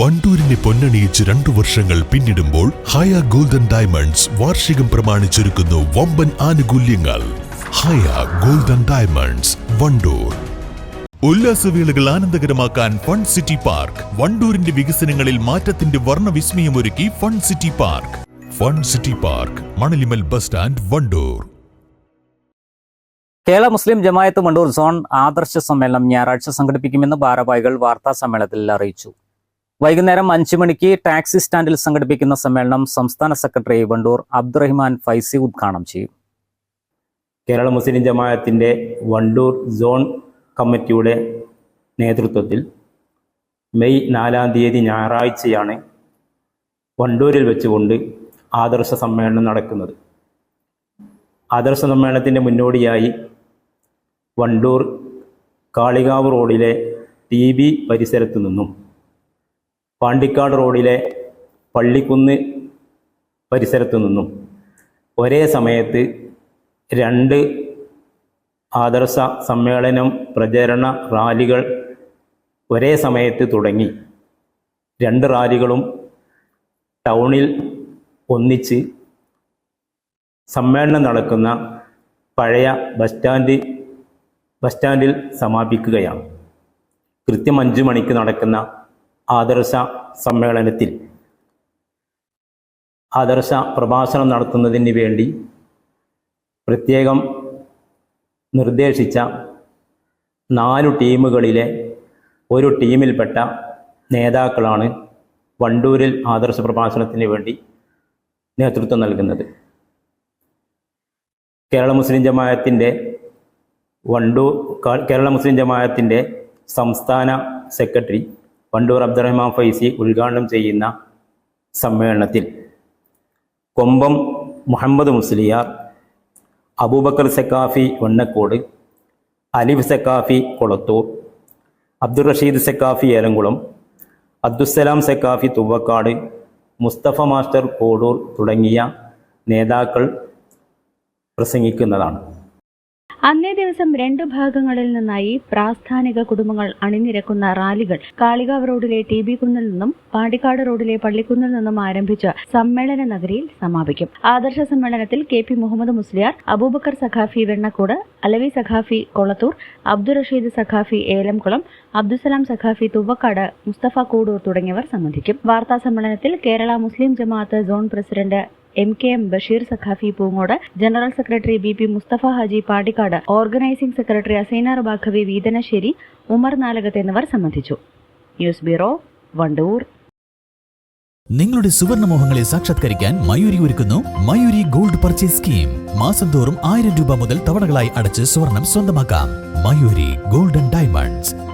വണ്ടൂരിനെ പൊന്നണിയിച്ച് രണ്ടു വർഷങ്ങൾ പിന്നിടുമ്പോൾ ഹയ ഗോൾഡൻ ഡയമണ്ട്സ് വാർഷികം പ്രമാണിച്ചൊരുക്കുന്നു വമ്പൻ ആനുകൂല്യങ്ങൾ. Haya golden diamonds Wandoor. ഉല്ലാസവേളകൾ ആനന്ദകരമാക്കാൻ ഫൺ സിറ്റി പാർക്ക്. വണ്ടൂരിന്റെ വികസനങ്ങളിൽ മാറ്റത്തിന്റെ വർണവിസ്മയമൊരുക്കി fun city park. Fun city park Manalimmal bus stand Wandoor. Kerala Muslim Jamaat Wandoor zone ആദർശ സമ്മേളനം ഞായറാഴ്ച സംഘടിപ്പിക്കുമെന്ന് ഭാരവാഹികൾ വാർത്താ സമ്മേളനത്തിൽ അറിയിച്ചു. വൈകുന്നേരം അഞ്ചു മണിക്ക് ടാക്സി സ്റ്റാൻഡിൽ സംഘടിപ്പിക്കുന്ന സമ്മേളനം സംസ്ഥാന സെക്രട്ടറി വണ്ടൂർ അബ്ദുറഹിമാൻ ഫൈസി ഉദ്ഘാടനം ചെയ്യും. കേരള മുസ്ലിം ജമാഅത്തിന്റെ വണ്ടൂർ സോൺ കമ്മിറ്റിയുടെ നേതൃത്വത്തിൽ മെയ് നാലാം തീയതി ഞായറാഴ്ചയാണ് വണ്ടൂരിൽ വെച്ചുകൊണ്ട് ആദർശ സമ്മേളനം നടക്കുന്നത്. ആദർശ സമ്മേളനത്തിന്റെ മുന്നോടിയായി വണ്ടൂർ കാളികാവ് റോഡിലെ ടി ബി പരിസരത്തു നിന്നും പാണ്ടിക്കാട് റോഡിലെ പള്ളിക്കുന്ന് പരിസരത്തു നിന്നും ഒരേ സമയത്ത് രണ്ട് ആദർശ സമ്മേളനം പ്രചരണ റാലികൾ ഒരേ സമയത്ത് തുടങ്ങി. രണ്ട് റാലികളും ടൗണിൽ ഒന്നിച്ച് സമ്മേളനം നടക്കുന്ന പഴയ ബസ് സ്റ്റാൻഡ് ബസ് സ്റ്റാൻഡിൽ സമാപിക്കുകയാണ്. കൃത്യം അഞ്ചു മണിക്ക് നടക്കുന്ന ആദർശ സമ്മേളനത്തിൽ ആദർശ പ്രഭാഷണം നടത്തുന്നതിന് വേണ്ടി പ്രത്യേകം നിർദ്ദേശിച്ച നാലു ടീമുകളിലെ ഒരു ടീമിൽപ്പെട്ട നേതാക്കളാണ് വണ്ടൂരിൽ ആദർശ പ്രഭാഷണത്തിന് വേണ്ടി നേതൃത്വം നൽകുന്നത്. കേരള മുസ്ലിം ജമായത്തിന്റെ വണ്ടൂർ കേരള മുസ്ലിം ജമായത്തിന്റെ സംസ്ഥാന സെക്രട്ടറി വണ്ടൂർ അബ്ദുറഹ്മാൻ ഫൈസി ഉദ്ഘാടനം ചെയ്യുന്ന സമ്മേളനത്തിൽ കൊമ്പം മുഹമ്മദ് മുസ്ലിയാർ അബൂബക്കർ സക്കാഫി വണ്ണക്കോട് അലിഫ് സക്കാഫി കൊളത്തൂർ അബ്ദുൾ റഷീദ് സക്കാഫി ഏലംകുളം അബ്ദുസ്സലാം സക്കാഫി തുവക്കാട് മുസ്തഫ മാസ്റ്റർ കോടൂർ തുടങ്ങിയ നേതാക്കൾ പ്രസംഗിക്കുന്നതാണ്. അന്നേ ദിവസം രണ്ട് ഭാഗങ്ങളിൽ നിന്നായി പ്രാസ്ഥാനിക കുടുംബങ്ങൾ അണിനിരക്കുന്ന റാലികൾ കാളികാവ് റോഡിലെ ടി ബി കുന്നിൽ നിന്നും പാണ്ടിക്കാട് റോഡിലെ പള്ളിക്കുന്നിൽ നിന്നും ആരംഭിച്ച സമ്മേളന നഗരിയിൽ സമാപിക്കും. ആദർശ സമ്മേളനത്തിൽ കെ പി മുഹമ്മദ് മുസ്ലിയാർ അബൂബക്കർ സഖാഫി വെണ്ണക്കോട് അലവി സഖാഫി കൊളത്തൂർ അബ്ദുൾ റഷീദ് സഖാഫി ഏലംകുളം അബ്ദുസലാം സഖാഫി തുവക്കാട് മുസ്തഫ കൂടൂർ തുടങ്ങിയവർ സംബന്ധിക്കും. വാർത്താ സമ്മേളനത്തിൽ Kerala Muslim Jamaat zone president M K M Basheer Saqafi Poongode general secretary B P Musthafa Haji Padikkad organising secretary Asaina Baqavi Veethanassery Umar Nalakath എന്നിവർ സംബന്ധിച്ചു. News bureau Wandoor. നിങ്ങളുടെ സുവർണ മോഹങ്ങളെ സാക്ഷാത്കരിക്കാൻ മയൂരി ഒരുക്കുന്നു മയൂരി ഗോൾഡ് പർച്ചേസ് സ്കീം. മാസം തോറും ആയിരം രൂപ മുതൽ തവണകളായി അടച്ച് സ്വർണം സ്വന്തമാക്കാം. Mayuri golden diamonds.